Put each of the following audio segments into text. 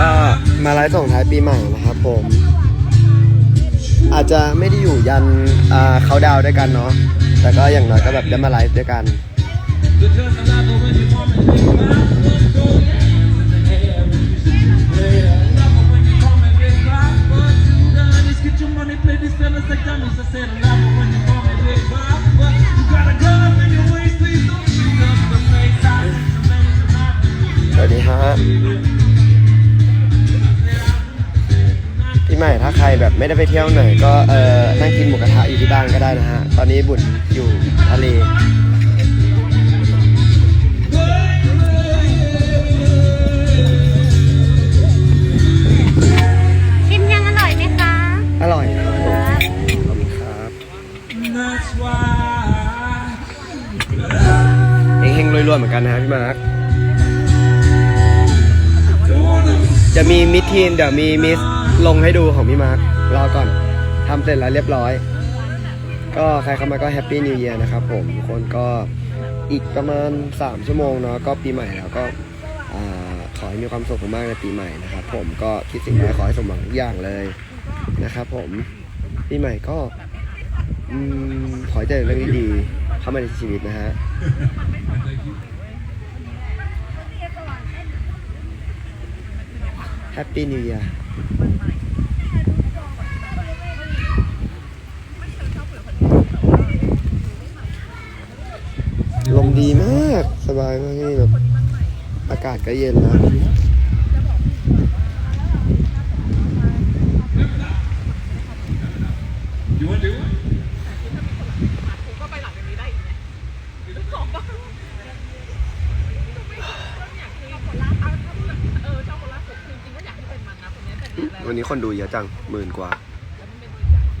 ก็มาไลฟ์ส่งท้ายปีใหม่นะครับผม อาจจะไม่ได้อยู่ยันอาเขาดาวด้วยกันเนาะแต่ก็อย่างน้อยก็แบบได้มาไลฟ์ด้วยกัน แบบไม่ได้ไปเที่ยวไหนก็เออนั่งกินหมูกระทะอยู่ที่บ้านก็ได้นะฮะ ตอนนี้บุญอยู่ทะเลชิมยังอร่อยไหมคะ อร่อยครับผมขอบคุณครับเฮงๆรวยๆเหมือนกันนะฮะพี่มาร์คจะมีมิดทีมเดี๋ยวมีมิส ลงให้ดูของพี่มาร์ครอก่อนทำเสร็จแล้วเรียบร้อย ก็ใครเข้ามาก็แฮปปี้นิว e ย r นะครับผมทุกคนก็อีกประมาณ 3 ชั่วโมงเนาะก็ปีใหม่แล้วก็ขอให้มีความสุขมากๆในปีใหม่นะครับผมก็คิดสิ่งใดขอให้สมหวังทุกอย่างเลยนะครับผมปีใหม่ก็ขอให้เจอเรื่องดีๆเข้ามาในชีวิตนะฮะแฮปปี้นิว e ย r ล มดีมาก สบายมากที่นี่แบบอากาศก็เย็นนะวันนี้คนดูเยอะจังหมื่นกว่า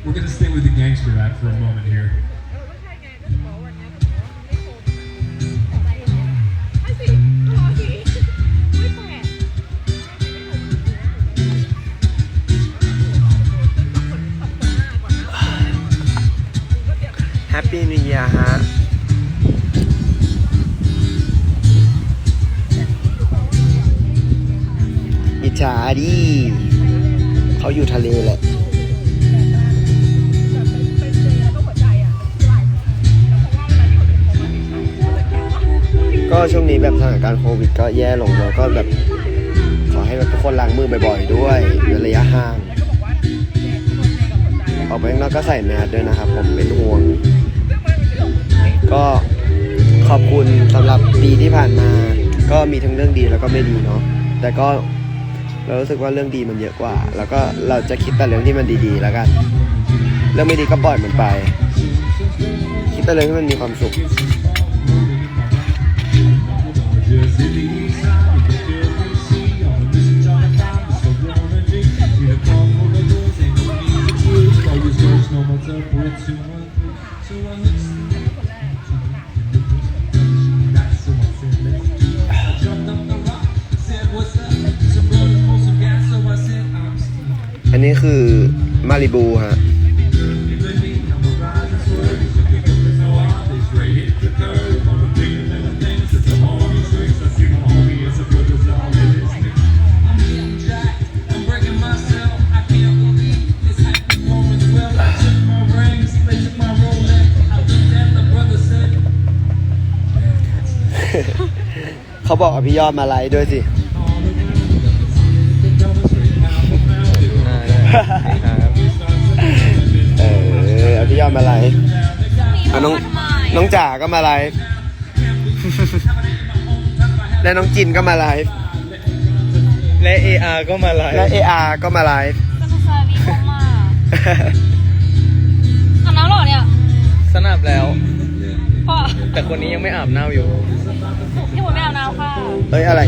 We're gonna stay with the gangster rap for a moment here. ปี้นิยฮะอิจฉาดิเขาอยู่ทะเลแหละก็ช่วงนี้แบบสถานการณ์โควิด ก็แย่ลงแล้วก็แบบขอให้แบบทุกคนล้างมือบ่อยๆด้วยเว้นระยะห่าง ออกไปข้างนอกก็ใส่แมสด้วยนะครับผมเป็นห่วง ก็ขอบคุณสำหรับปีที่ผ่านมา ก็มีทั้งเรื่องดีแล้วก็ไม่ดีเนาะแต่ก็เรารู้สึกว่าเรื่องดีมันเยอะกว่า แล้วก็เราจะคิดแต่เรื่องที่มันดีๆแล้วกัน เรื่องไม่ดีก็ปล่อยมันไป คิดแต่เรื่องที่มันมีความสุขอั นนี้คือมาริบูฮะเขาบอกเอาพี่ยอดมาไลฟ์ด้วยสิ เออเอาพี่ยอดมาไลฟ์เอาน้องน้องจ๋าก็มาไลฟ์ และน้องจินก็มาไลฟ์ และ AR ก็มาไลฟ์และเออาก็มาไลฟ์สนุกสนานดีมากอาบน้ำหรอเนี่ยสนับแล้ว พ่อแต่คนนี้ยังไม่อาบน้ำอยู่ที่ผมไม่อาบน้ำค่ะ เอ้ยอะไร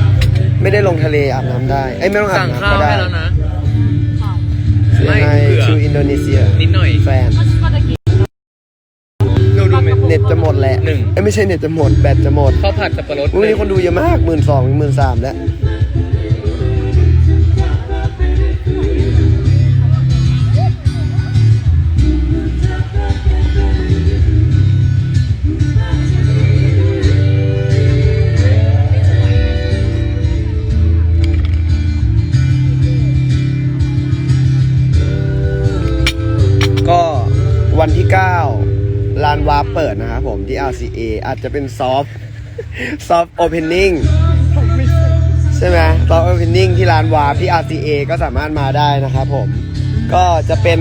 ไม่ได้ลงทะเลอาบน้ำได้ เอ้ยไม่ต้องอาสั่บงน้ำข้าวก็ได้ ให้แล้วนะ ซื้อไม่ให้นีเซีย นิดหน่อย แฟนก็ก็จะกินดูดูเม็ดเน็ตจะหมดแหละหนึ่ง เอ้ยไม่ใช่เน็ตจะหมด แบตจะหมดข้าวผัดสับปะรด วันนี้คนดูเยอะมากหมื่นสองหมื่นสามแล้ว วันที่ 9 ลานวาเปิดนะครับผมที่ RCA อาจจะเป็นซอฟซอฟโอเพนนิ่งใช่ไหมซอฟโอเพนนิ่งที่ลานวาที่ RCA ก็สามารถมาได้นะครับผม ก็จะเป็น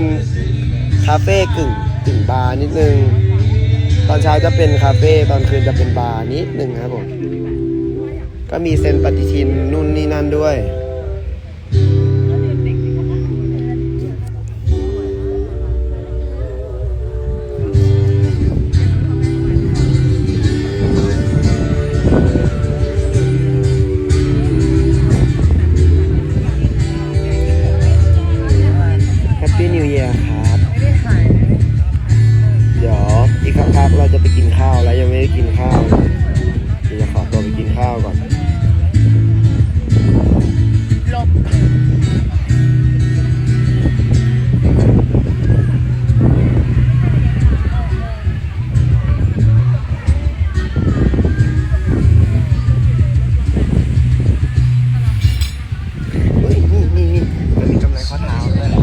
คาเฟ่กึ่งกึ่งบาร์นิดนึง ตอนเช้าจะเป็นคาเฟ่ตอนคืนจะเป็นบาร์นิดนึงครับผม ก็มีเซนปฏิทินนู่นนี่นั่นด้วย ได้กินข้าวเดี๋ยวจะขอตัวไปกินข้าวก่อนลบเฮ้ยนี่นี่นี่มันมีกำไรข้อเท้าด้วยหรอ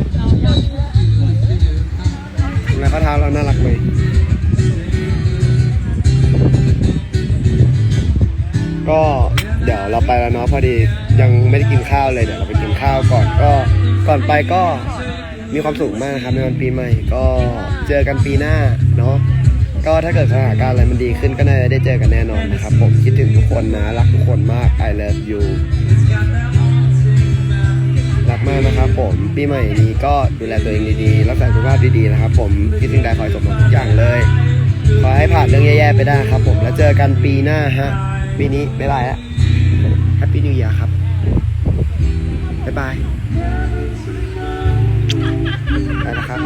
กำไรข้อเท้าเราน่ารักไหม ก็เดี๋ยวเราไปแล้วเนาะพอดียังไม่ได้กินข้าวเลยเดี๋ยวเราไปกินข้าวก่อนก็ก่อนไปก็มีความสุขมากนะครับในวันปีใหม่ ก็เจอกันปีหน้าเนาะก็ถ้าเกิดสถานการณ์อะไรมันดีขึ้นก็น่าจะได้เจอกันแน่นอนนะครับ ผมคิดถึงทุกคนนะรักทุกคนมาก I love you รักมากนะครับผมปีใหม่นี้ก็ดูแลตัวเองดีๆรักษาสุขภาพดีๆนะครับ ผมคิดสิ่งใดขอให้สมหวังทุกอย่างเลยขอให้ผ่านเรื่องแย่ๆไปได้ครับ ผมแล้วเจอกันปีหน้าฮะ ปีนี้บ๊ายบายฮะแฮปปี้นิว e ย r ครับบ๊ายบายไปนะครับ